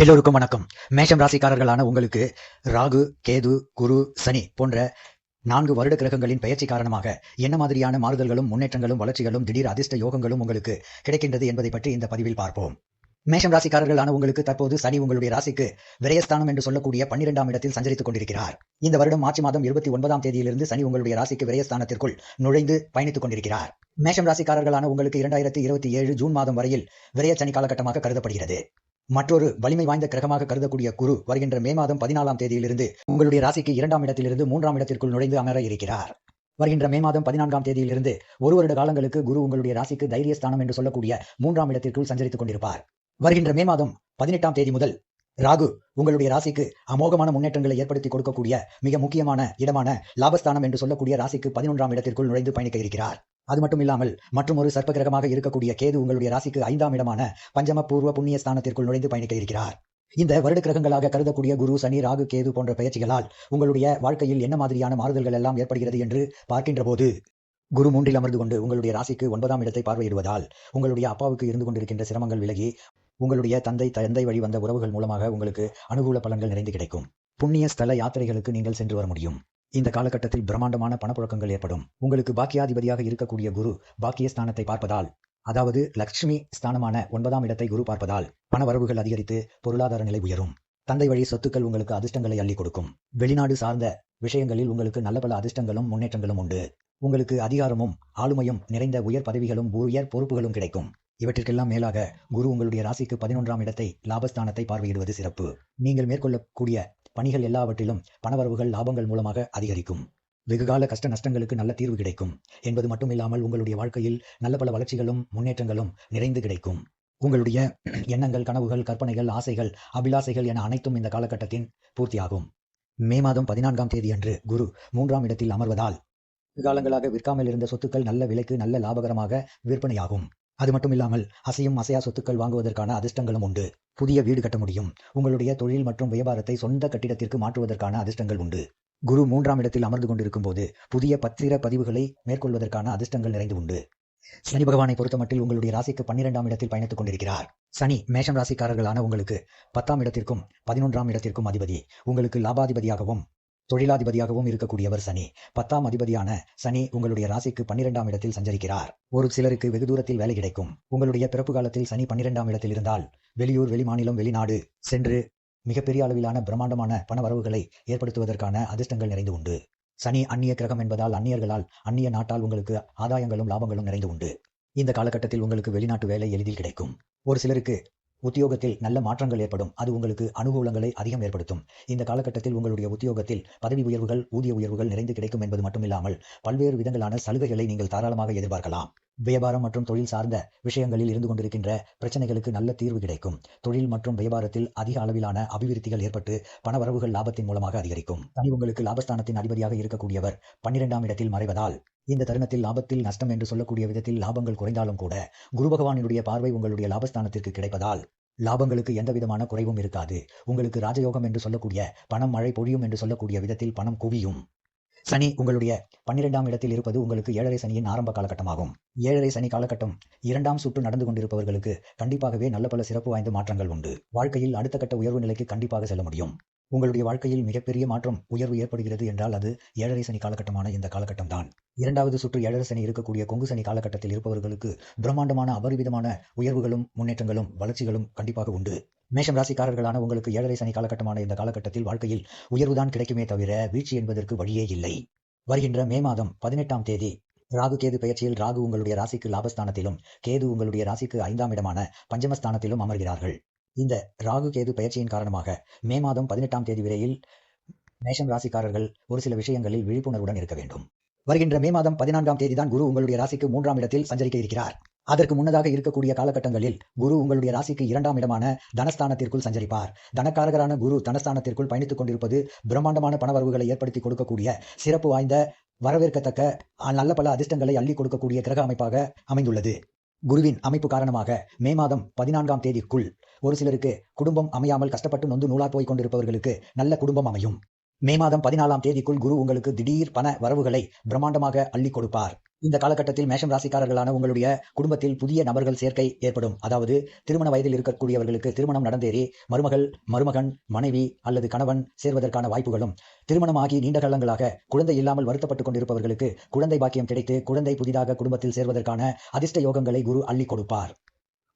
எல்லோருக்கும் வணக்கம். மேஷம் ராசிக்காரர்களான உங்களுக்கு ராகு கேது குரு சனி போன்ற நான்கு வருட கிரகங்களின் பயிற்சி காரணமாக என்ன மாதிரியான மாறுதல்களும் முன்னேற்றங்களும் வளர்ச்சிகளும் திடீர் அதிர்ஷ்ட யோகங்களும் உங்களுக்கு கிடைக்கின்றது என்பதை பற்றி இந்த பதிவில் பார்ப்போம். மேஷம் ராசிக்காரர்களான உங்களுக்கு தற்போது சனி உங்களுடைய ராசிக்கு விரயஸ்தானம் என்று சொல்லக்கூடிய பன்னிரெண்டாம் இடத்தில் சஞ்சரித்துக் கொண்டிருக்கிறார். இந்த வருடம் மார்ச் மாதம் இருபத்தி ஒன்பதாம் தேதியிலிருந்து சனி உங்களுடைய ராசிக்கு விரயஸ்தானத்திற்குள் நுழைந்து பயணித்துக் கொண்டிருக்கிறார். மேஷம் ராசிக்காரர்களான உங்களுக்கு இரண்டாயிரத்தி இருபத்தி ஏழு ஜூன் மாதம் வரையில் விரய சனி காலகட்டமாக கருதப்படுகிறது. மற்றொரு வலிமை வாய்ந்த கிரகமாக கருதக்கூடிய குரு வருகின்ற மே மாதம் பதினாலாம் தேதியிலிருந்து உங்களுடைய ராசிக்கு இரண்டாம் இடத்திலிருந்து மூன்றாம் இடத்திற்குள் நுழைந்து அமர இருக்கிறார். வருகின்ற மே மாதம் பதினான்காம் தேதியிலிருந்து ஒரு வருட காலங்களுக்கு குரு உங்களுடைய ராசிக்கு தைரியஸ்தானம் என்று சொல்லக்கூடிய மூன்றாம் இடத்திற்குள் சஞ்சரித்துக் கொண்டிருப்பார். வருகின்ற மே மாதம் பதினெட்டாம் தேதி முதல் ராகு உங்களுடைய ராசிக்கு அமோகமான முன்னேற்றங்களை ஏற்படுத்தி கொடுக்கக்கூடிய மிக முக்கியமான இடமான லாபஸ்தானம் என்று சொல்லக்கூடிய ராசிக்கு பதினொன்றாம் இடத்திற்குள் நுழைந்து பயணிக்க இருக்கிறார். அது மட்டும் இல்லாமல் மற்றும் ஒரு சர்ப்ப கிரகமாக இருக்கக்கூடிய கேது உங்களுடைய ராசிக்கு ஐந்தாம் இடமான பஞ்சம பூர்வ புண்ணிய ஸ்தானத்திற்குள் நுழைந்து பயணிக்க இருக்கிறார். இந்த வருட கிரகங்களாக கருதக்கூடிய குரு சனி ராகு கேது போன்ற பயிற்சிகளால் உங்களுடைய வாழ்க்கையில் என்ன மாதிரியான மாறுதல்கள் எல்லாம் ஏற்படுகிறது என்று பார்க்கின்ற போது குரு மூன்றில் அமர்ந்து கொண்டு உங்களுடைய ராசிக்கு ஒன்பதாம் இடத்தை பார்வையிடுவதால் உங்களுடைய அப்பாவுக்கு இருந்து கொண்டிருக்கின்ற சிரமங்கள் விலகி உங்களுடைய தந்தை தந்தை வழி வந்த உறவுகள் மூலமாக உங்களுக்கு அனுகூல பலன்கள் நிறைந்து கிடைக்கும். புண்ணிய ஸ்தல யாத்திரைகளுக்கு நீங்கள் சென்று வர முடியும். இந்த காலகட்டத்தில் பிரம்மாண்டமான பணப்புழக்கங்கள் ஏற்படும். உங்களுக்கு பாக்கியாதிபதியாக இருக்கக்கூடிய குரு பாக்கிய ஸ்தானத்தை பார்ப்பதால் அதாவது லக்ஷ்மி ஸ்தானமான ஒன்பதாம் இடத்தை குரு பார்ப்பதால் பண வரவுகள் அதிகரித்து பொருளாதார நிலை உயரும். தந்தை வழி சொத்துக்கள் உங்களுக்கு அதிர்ஷ்டங்களை அள்ளி கொடுக்கும். வெளிநாடு சார்ந்த விஷயங்களில் உங்களுக்கு நல்ல பல அதிர்ஷ்டங்களும் முன்னேற்றங்களும் உண்டு. உங்களுக்கு அதிகாரமும் ஆளுமையும் நிறைந்த உயர் பதவிகளும் உயர் பொறுப்புகளும் கிடைக்கும். இவற்றிற்கெல்லாம் மேலாக குரு உங்களுடைய ராசிக்கு பதினொன்றாம் இடத்தை லாபஸ்தானத்தை பார்வையிடுவது சிறப்பு. நீங்கள் மேற்கொள்ளக்கூடிய பணிகள் எல்லாவற்றிலும் பணவரவுகள் லாபங்கள் மூலமாக அதிகரிக்கும். வெகுகால கஷ்ட நஷ்டங்களுக்கு நல்ல தீர்வு கிடைக்கும். என்பது மட்டுமில்லாமல் உங்களுடைய வாழ்க்கையில் நல்ல பல வளர்ச்சிகளும் முன்னேற்றங்களும் நிறைந்து கிடைக்கும். உங்களுடைய எண்ணங்கள் கனவுகள் கற்பனைகள் ஆசைகள் அபிலாசைகள் என அனைத்தும் இந்த காலகட்டத்தின் பூர்த்தியாகும். மே மாதம் பதினான்காம் தேதி அன்று குரு மூன்றாம் இடத்தில் அமர்வதால் காலங்களாக விற்காமல் இருந்த சொத்துக்கள் நல்ல விலைக்கு நல்ல லாபகரமாக விற்பனையாகும். அது மட்டும் இல்லாமல் அசையும் அசையா சொத்துக்கள் வாங்குவதற்கான அதிர்ஷ்டங்களும் உண்டு. புதிய வீடு கட்ட முடியும். உங்களுடைய தொழில் மற்றும் வியாபாரத்தை சொந்த கட்டிடத்திற்கு மாற்றுவதற்கான அதிர்ஷ்டங்கள் உண்டு. குரு மூன்றாம் இடத்தில் அமர்ந்து கொண்டிருக்கும் போது புதிய பத்திர பதிவுகளை மேற்கொள்வதற்கான அதிர்ஷ்டங்கள் நிறைந்து உண்டு. சனி பகவானை பொறுத்தமட்டில் உங்களுடைய ராசிக்கு பன்னிரெண்டாம் இடத்தில் பயணித்துக் கொண்டிருக்கிறார். சனி மேஷம் ராசிக்காரர்களான உங்களுக்கு பத்தாம் இடத்திற்கும் பதினொன்றாம் இடத்திற்கும் அதிபதி. உங்களுக்கு லாபாதிபதியாகவும் தொழிலாதிபதியாகவும் இருக்கக்கூடியவர் சனி. பத்தாம் அதிபதியான சனி உங்களுடைய ராசிக்கு பன்னிரெண்டாம் இடத்தில் சஞ்சரிக்கிறார். ஒரு சிலருக்கு வெகு தூரத்தில் வேலை கிடைக்கும். உங்களுடைய பிறப்பு காலத்தில் சனி பன்னிரெண்டாம் இடத்தில் இருந்தால் வெளியூர் வெளிமாநிலம் வெளிநாடு சென்று மிகப்பெரிய அளவிலான பிரம்மாண்டமான பண வரவுகளை ஏற்படுத்துவதற்கான அதிர்ஷ்டங்கள் நிறைந்து உண்டு. சனி அந்நிய கிரகம் என்பதால் அந்நியர்களால் அந்நிய நாட்டால் உங்களுக்கு ஆதாயங்களும் லாபங்களும் நிறைந்து உண்டு. இந்த காலகட்டத்தில் உங்களுக்கு வெளிநாட்டு வேலை எளிதில் கிடைக்கும். ஒரு சிலருக்கு உத்தியோகத்தில் நல்ல மாற்றங்கள் ஏற்படும். அது உங்களுக்கு அனுகூலங்களை அதிகம் ஏற்படுத்தும். இந்த காலகட்டத்தில் உங்களுடைய உத்தியோகத்தில் பதவி உயர்வுகள் ஊதிய உயர்வுகள் நிறைந்து கிடைக்கும் என்பது மட்டுமில்லாமல் பல்வேறு விதங்களான சலுகைகளை நீங்கள் தாராளமாக எதிர்பார்க்கலாம். வியாபாரம் மற்றும் தொழில் சார்ந்த விஷயங்களில் இருந்து கொண்டிருக்கின்ற பிரச்சனைகளுக்கு நல்ல தீர்வு கிடைக்கும். தொழில் மற்றும் வியாபாரத்தில் அதிக அளவிலான அபிவிருத்திகள் ஏற்பட்டு பணவரவுகள் லாபத்தின் மூலமாக அதிகரிக்கும். தனி உங்களுக்கு லாபஸ்தானத்தின் அதிபதியாக இருக்கக்கூடியவர். பன்னிரெண்டாம் இடத்தில் மறைவதால் இந்த தருணத்தில் லாபத்தில் நஷ்டம் என்று சொல்லக்கூடிய விதத்தில் லாபங்கள் குறைந்தாலும் கூட குரு பகவானினுடைய பார்வை உங்களுடைய லாபஸ்தானத்திற்கு கிடைப்பதால் லாபங்களுக்கு எந்த விதமான குறைவும் இருக்காது. உங்களுக்கு ராஜயோகம் என்று சொல்லக்கூடிய பணம் மழை பொழியும் என்று சொல்லக்கூடிய விதத்தில் பணம் குவியும். சனி உங்களுடைய பன்னிரெண்டாம் இடத்தில் இருப்பது உங்களுக்கு ஏழரை சனியின் ஆரம்ப காலகட்டமாகும். ஏழரை சனி காலகட்டம் இரண்டாம் சுற்று நடந்து கொண்டிருப்பவர்களுக்கு கண்டிப்பாகவே நல்ல பல சிறப்பு வாய்ந்த மாற்றங்கள் உண்டு. வாழ்க்கையில் அடுத்த கட்ட உயர்வு நிலைக்கு கண்டிப்பாக செல்ல முடியும். உங்களுடைய வாழ்க்கையில் மிகப்பெரிய மாற்றம் உயர்வு ஏற்படுகிறது என்றால் அது ஏழரை சனி காலகட்டமான இந்த காலகட்டம் தான் இரண்டாவது சுற்று ஏழரை சனி இருக்கக்கூடிய கொங்கு சனி காலகட்டத்தில் இருப்பவர்களுக்கு பிரம்மாண்டமான அபரிவிதமான உயர்வுகளும் முன்னேற்றங்களும் வளர்ச்சிகளும் கண்டிப்பாக உண்டு. மேஷம் ராசிக்காரர்களான உங்களுக்கு ஏழரை சனி காலகட்டமான இந்த காலகட்டத்தில் வாழ்க்கையில் உயர்வுதான் கிடைக்குமே தவிர வீழ்ச்சி என்பதற்கு வழியே இல்லை. வருகின்ற மே மாதம் பதினெட்டாம் தேதி ராகு கேது பயிற்சியில் ராகு உங்களுடைய ராசிக்கு லாபஸ்தானத்திலும் கேது உங்களுடைய ராசிக்கு ஐந்தாம் இடமான பஞ்சமஸ்தானத்திலும் அமர்கிறார்கள். இந்த ராகு கேது பயிற்சியின் காரணமாக மே மாதம் பதினெட்டாம் தேதி வரையில் மேஷம் ராசிக்காரர்கள் ஒரு சில விஷயங்களில் விழிப்புணர்வுடன் இருக்க வேண்டும். வருகின்ற மே மாதம் பதினான்காம் தேதி தான் குரு உங்களுடைய ராசிக்கு மூன்றாம் இடத்தில் சஞ்சரிக்க இருக்கிறார். அதற்கு முன்னதாக இருக்கக்கூடிய காலகட்டங்களில் குரு உங்களுடைய ராசிக்கு இரண்டாம் இடமான தனஸ்தானத்திற்குள் சஞ்சரிப்பார். தனக்காரகரான குரு தனஸ்தானத்திற்குள் பயணித்துக் கொண்டிருப்பது பிரம்மாண்டமான பணவரவுகளை ஏற்படுத்தி கொடுக்கக்கூடிய சிறப்பு வாய்ந்த வரவேற்கத்தக்க நல்ல பல அதிர்ஷ்டங்களை அள்ளி கொடுக்கக்கூடிய கிரக அமைப்பாக அமைந்துள்ளது. குருவின் அமைப்பு காரணமாக மே மாதம் பதினான்காம் தேதிக்குள் ஒரு சிலருக்கு குடும்பம் அமையாமல் கஷ்டப்பட்டு நொந்து நூலா போய் கொண்டிருப்பவர்களுக்கு நல்ல குடும்பம் அமையும். மே மாதம் பதினாலாம் தேதிக்குள் குரு உங்களுக்கு திடீர் பண வரவுகளை பிரம்மாண்டமாக அள்ளி கொடுப்பார். இந்த காலகட்டத்தில் மேஷம் ராசிக்காரர்களான உங்களுடைய குடும்பத்தில் புதிய நபர்கள் சேர்க்கை ஏற்படும். அதாவது திருமண வயதில் இருக்கக்கூடியவர்களுக்கு திருமணம் நடந்தேறி மருமகள் மருமகன் மனைவி அல்லது கணவன் சேர்வதற்கான வாய்ப்புகளும் திருமணமாகி நீண்ட காலங்களாக குழந்தை இல்லாமல் வருத்தப்பட்டுக் கொண்டிருப்பவர்களுக்கு குழந்தை பாக்கியம் கிடைத்து குழந்தை புதிதாக குடும்பத்தில் சேர்வதற்கான அதிர்ஷ்ட யோகங்களை குரு அள்ளி கொடுப்பார்.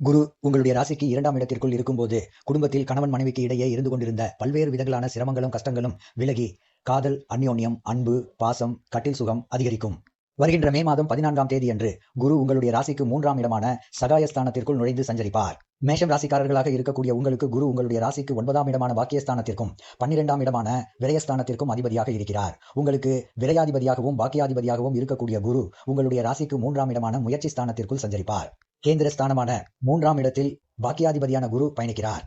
குரு உங்களுடைய ராசிக்கு இரண்டாம் இடத்திற்குள் இருக்கும்போது குடும்பத்தில் கணவன் மனைவிக்கு இடையே இருந்து கொண்டிருந்த பல்வேறு விதங்களான சிரமங்களும் கஷ்டங்களும் விலகி காதல் அந்யோன்யம் அன்பு பாசம் கட்டில் சுகம் அதிகரிக்கும். வருகின்ற மே மாதம் பதினான்காம் தேதி அன்று குரு உங்களுடைய ராசிக்கு மூன்றாம் இடமான சகாயஸ்தானத்திற்குள் நுழைந்து சஞ்சரிப்பார். மேஷம் ராசிக்காரர்களாக இருக்கக்கூடிய உங்களுக்கு குரு உங்களுடைய ராசிக்கு ஒன்பதாம் இடமான பாக்கியஸ்தானத்திற்கும் பன்னிரெண்டாம் இடமான விரயஸ்தானத்திற்கும் அதிபதியாக இருக்கிறார். உங்களுக்கு விரையாதிபதியாகவும் பாக்கியாதிபதியாகவும் இருக்கக்கூடிய குரு உங்களுடைய ராசிக்கு மூன்றாம் இடமான முயற்சி ஸ்தானத்திற்குள் சஞ்சரிப்பார். கேந்திர ஸ்தானமான மூன்றாம் இடத்தில் பாக்கியாதிபதியான குரு பயணிக்கிறார்.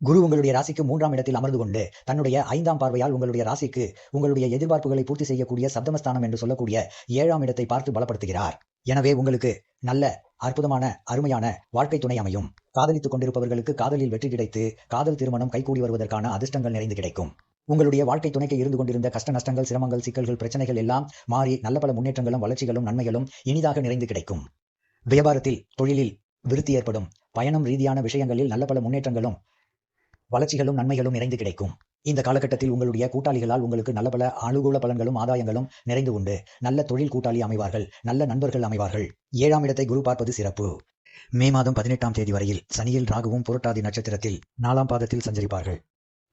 குரு உங்களுடைய ராசிக்கு மூன்றாம் இடத்தில் அமர்ந்து கொண்டு தன்னுடைய ஐந்தாம் பார்வையால் உங்களுடைய ராசிக்கு உங்களுடைய எதிர்பார்ப்புகளை பூர்த்தி செய்யக்கூடிய சப்தமஸ்தானம் என்று சொல்லக்கூடிய ஏழாம் இடத்தை பார்த்து பலப்படுத்துகிறார். எனவே உங்களுக்கு நல்ல அற்புதமான அருமையான வாழ்க்கை துணை அமையும். காதலித்துக் கொண்டிருப்பவர்களுக்கு காதலில் வெற்றி கிடைத்து காதல் திருமணம் கைகூடி வருவதற்கான அதிர்ஷ்டங்கள் நிறைந்து கிடைக்கும். உங்களுடைய வாழ்க்கை துணைக்கு இருந்து கொண்டிருந்த கஷ்ட நஷ்டங்கள் சிரமங்கள் சிக்கல்கள் பிரச்சனைகள் எல்லாம் மாறி நல்ல பல முன்னேற்றங்களும் வளர்ச்சிகளும் நன்மைகளும் இனிதாக நிறைந்து கிடைக்கும். வியாபாரத்தில் தொழிலில் விருத்தி ஏற்படும். பயணம் ரீதியான விஷயங்களில் நல்ல பல முன்னேற்றங்களும் வளர்ச்சிகளும் நன்மைகளும் நிறைந்து கிடைக்கும். இந்த காலகட்டத்தில் உங்களுடைய கூட்டாளிகளால் உங்களுக்கு நல்ல பல அனுகூல பலன்களும் ஆதாயங்களும் நிறைந்து உண்டு. நல்ல தொழில் கூட்டாளி அமைவார்கள். நல்ல நண்பர்கள் அமைவார்கள். ஏழாம் இடத்தை குரு பார்ப்பது சிறப்பு. மே மாதம் பதினெட்டாம் தேதி வரையில் சனியில் ராகுவும் புரட்டாதி நட்சத்திரத்தில் நாலாம் பாதத்தில் சஞ்சரிப்பார்கள்.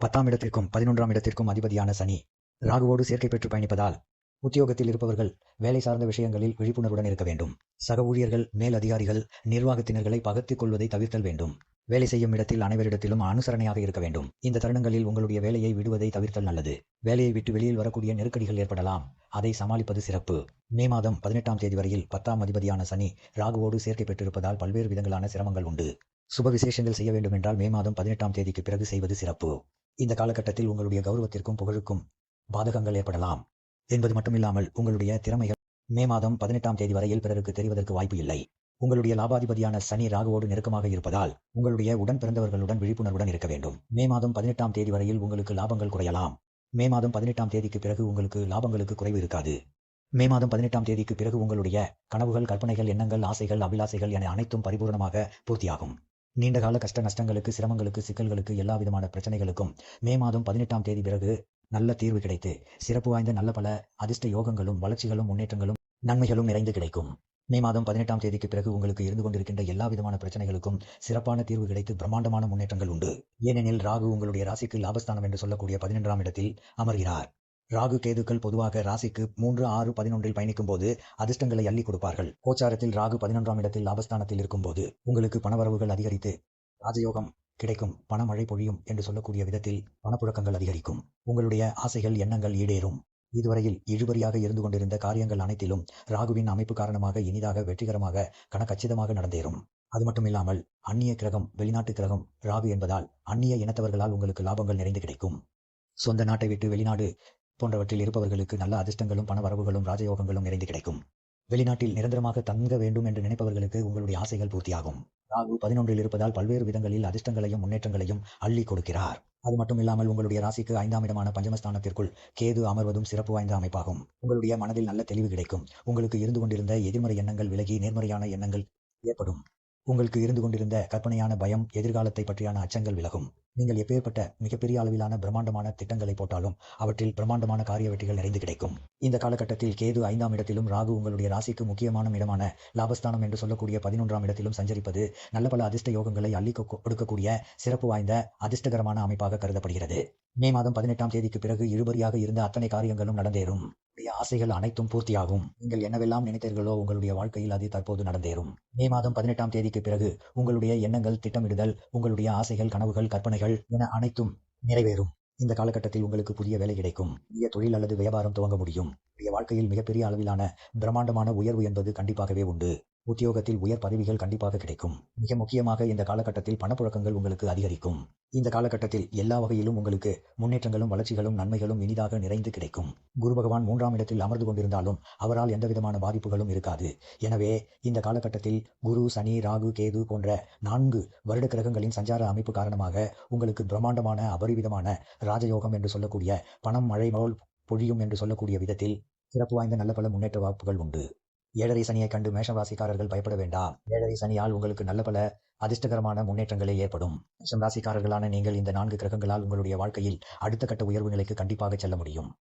பத்தாம் இடத்திற்கும் பதினொன்றாம் இடத்திற்கும் அதிபதியான சனி ராகுவோடு சேர்க்கை பெற்று பயணிப்பதால் உத்தியோகத்தில் இருப்பவர்கள் வேலை சார்ந்த விஷயங்களில் விழிப்புணர்வுடன் இருக்க வேண்டும். சக ஊழியர்கள் மேல் அதிகாரிகள் நிர்வாகத்தினர்களை பகத்திக் கொள்வதை தவிர்த்தல் வேண்டும். வேலை செய்யும் இடத்தில் அனைவரிடத்திலும் அனுசரணையாக இருக்க வேண்டும். இந்த தருணங்களில் உங்களுடைய வேலையை விடுவதை தவிர்த்தல் நல்லது. வேலையை விட்டு வெளியில் வரக்கூடிய நெருக்கடிகள் ஏற்படலாம். அதை சமாளிப்பது சிறப்பு. மே மாதம் பதினெட்டாம் தேதி வரையில் பத்தாம் அதிபதியான சனி ராகுவோடு சேர்க்கை பெற்றிருப்பதால் பல்வேறு விதங்களான சிரமங்கள் உண்டு. சுப விசேஷங்கள் செய்ய வேண்டும் என்றால் மே மாதம் பதினெட்டாம் தேதிக்கு பிறகு செய்வது சிறப்பு. இந்த காலகட்டத்தில் உங்களுடைய கௌரவத்திற்கும் புகழுக்கும் பாதகங்கள் ஏற்படலாம். என்பது மட்டுமில்லாமல் உங்களுடைய திறமைகள் மே மாதம் பதினெட்டாம் தேதி வரையில் பிறருக்கு தெரிவதற்கு வாய்ப்பு இல்லை. உங்களுடைய லாபாதிபதியான சனி ராகுவோடு நெருக்கமாக இருப்பதால் உங்களுடைய உடன் பிறந்தவர்களுடன் விழிப்புணர்வுடன் இருக்க வேண்டும். மே மாதம் பதினெட்டாம் தேதி வரையில் உங்களுக்கு லாபங்கள் குறையலாம். மே மாதம் பதினெட்டாம் தேதிக்கு பிறகு உங்களுக்கு லாபங்களுக்கு குறைவு இருக்காது. மே மாதம் பதினெட்டாம் தேதிக்கு பிறகு உங்களுடைய கனவுகள் கற்பனைகள் எண்ணங்கள் ஆசைகள் அபிலாசைகள் என அனைத்தும் பரிபூர்ணமாக பூர்த்தியாகும். நீண்டகால கஷ்ட நஷ்டங்களுக்கு சிரமங்களுக்கு சிக்கல்களுக்கு எல்லா விதமான பிரச்சனைகளுக்கும் மே மாதம் பதினெட்டாம் தேதி பிறகு நல்ல தீர்வு கிடைத்து சிறப்பு வாய்ந்த நல்ல பல அதிர்ஷ்ட யோகங்களும் வளர்ச்சிகளும் முன்னேற்றங்களும் நன்மைகளும் நிறைந்து கிடைக்கும். மே மாதம் பதினெட்டாம் தேதிக்கு பிறகு உங்களுக்கு இருந்து கொண்டிருக்கின்ற எல்லா விதமான பிரச்சனைகளுக்கும் சிறப்பான தீர்வு கிடைத்து பிரம்மாண்டமான முன்னேற்றங்கள் உண்டு. ஏனெனில் ராகு உங்களுடைய ராசிக்கு லாபஸ்தானம் என்று சொல்லக்கூடிய பதினெண்டாம் இடத்தில் அமர்கிறார். ராகு கேதுக்கள் பொதுவாக ராசிக்கு மூன்று ஆறு பதினொன்றில் பயணிக்கும் போது அதிர்ஷ்டங்களை அள்ளி கொடுப்பார்கள். கோச்சாரத்தில் ராகு பதினொன்றாம் இடத்தில் லாபஸ்தானத்தில் இருக்கும்போது உங்களுக்கு பணவரவுகள் அதிகரித்து ராஜயோகம் கிடைக்கும் பணமழை பொழியும் என்று சொல்லக்கூடிய விதத்தில் பணப்புழக்கங்கள் அதிகரிக்கும். உங்களுடைய ஆசைகள் எண்ணங்கள் ஈடேறும். இதுவரையில் இழுபறியாக இருந்து கொண்டிருந்த காரியங்கள் அனைத்திலும் ராகுவின் அமைப்பு காரணமாக இனிதாக வெற்றிகரமாக கணக்கச்சிதமாக நடந்தேறும். அது மட்டும் இல்லாமல் அந்நிய கிரகம் வெளிநாட்டு கிரகம் ராகு என்பதால் அந்நிய இனத்தவர்களால் உங்களுக்கு லாபங்கள் நிறைந்து கிடைக்கும். சொந்த நாட்டை விட்டு வெளிநாடு போன்றவற்றில் இருப்பவர்களுக்கு நல்ல அதிர்ஷ்டங்களும் பண வரவுகளும் ராஜயோகங்களும் நிறைந்து கிடைக்கும். வெளிநாட்டில் நிரந்தரமாக தங்க வேண்டும் என்று நினைப்பவர்களுக்கு உங்களுடைய ஆசைகள் பூர்த்தியாகும். ராகு பதினொன்றில் இருப்பதால் பல்வேறு விதங்களில் அதிர்ஷ்டங்களையும் முன்னேற்றங்களையும் அள்ளி கொடுக்கிறார். அது மட்டும் இல்லாமல் உங்களுடைய ராசிக்கு ஐந்தாம் இடமான பஞ்சமஸ்தானத்திற்குள் கேது அமர்வதும் சிறப்பு வாய்ந்த அமைப்பாகும். உங்களுடைய மனதில் நல்ல தெளிவு கிடைக்கும். உங்களுக்கு இருந்து கொண்டிருந்த எதிர்மறை எண்ணங்கள் விலகி நேர்மறையான எண்ணங்கள் ஏற்படும். உங்களுக்கு இருந்து கொண்டிருந்த கற்பனையான பயம் எதிர்காலத்தை பற்றியான அச்சங்கள் விலகும். நீங்கள் எப்பேற்பட்ட மிகப்பெரிய அளவிலான பிரம்மாண்டமான திட்டங்களை போட்டாலும் அவற்றில் பிரம்மாண்டமான காரிய வெற்றிகள் நிறைந்து கிடைக்கும். இந்த காலகட்டத்தில் கேது ஐந்தாம் இடத்திலும் ராகு உங்களுடைய ராசிக்கு முக்கியமான இடமான லாபஸ்தானம் என்று சொல்லக்கூடிய பதினொன்றாம் இடத்திலும் சஞ்சரிப்பது நல்ல பல அதிர்ஷ்ட யோகங்களை அள்ளி கொடுக்கக்கூடிய சிறப்பு வாய்ந்த அதிர்ஷ்டகரமான அமைப்பாக கருதப்படுகிறது. மே மாதம் பதினெட்டாம் தேதிக்கு பிறகு இழுபறியாக இருந்த அத்தனை காரியங்களும் நடந்தேறும். உங்களுடைய ஆசைகள் அனைத்தும் பூர்த்தியாகும். நீங்கள் என்னவெல்லாம் நினைத்தீர்களோ உங்களுடைய வாழ்க்கையில் அது தற்போது நடந்தேறும். மே மாதம் பதினெட்டாம் தேதிக்கு பிறகு உங்களுடைய எண்ணங்கள் திட்டமிடுதல் உங்களுடைய ஆசைகள் கனவுகள் கற்பனைகள் என அனைத்தும் நிறைவேறும். இந்த காலகட்டத்தில் உங்களுக்கு புதிய வேலை கிடைக்கும். புதிய தொழில் அல்லது வியாபாரம் துவங்க முடியும். உங்களுடைய வாழ்க்கையில் மிகப்பெரிய அளவிலான பிரம்மாண்டமான உயர்வு என்பது கண்டிப்பாகவே உண்டு. உத்தியோகத்தில் உயர் பதவிகள் கண்டிப்பாக கிடைக்கும். மிக முக்கியமாக இந்த காலகட்டத்தில் பணப்புழக்கங்கள் உங்களுக்கு அதிகரிக்கும். இந்த காலகட்டத்தில் எல்லா வகையிலும் உங்களுக்கு முன்னேற்றங்களும் வளர்ச்சிகளும் நன்மைகளும் இனிதாக நிறைந்து கிடைக்கும். குரு பகவான் மூன்றாம் இடத்தில் அமர்ந்து கொண்டிருந்தாலும் அவரால் எந்தவிதமான பாதிப்புகளும் இருக்காது. எனவே இந்த காலகட்டத்தில் குரு சனி ராகு கேது போன்ற நான்கு வருட கிரகங்களின் சஞ்சார அமைப்பு காரணமாக உங்களுக்கு பிரம்மாண்டமான அபரிவிதமான ராஜயோகம் என்று சொல்லக்கூடிய பணம் மழை பொழியும் என்று சொல்லக்கூடிய விதத்தில் சிறப்பு வாய்ந்த நல்ல பல முன்னேற்ற வாய்ப்புகள் உண்டு. ஏழரை சனியை கண்டு மேஷராசிக்காரர்கள் பயப்பட வேண்டாம். ஏழரை சனியால் உங்களுக்கு நல்ல பல அதிர்ஷ்டகரமான முன்னேற்றங்களே ஏற்படும். மேஷம் ராசிக்காரர்களான நீங்கள் இந்த நான்கு கிரகங்களால் உங்களுடைய வாழ்க்கையில் அடுத்த கட்ட உயர்வு நிலைக்கு கண்டிப்பாக செல்ல முடியும்.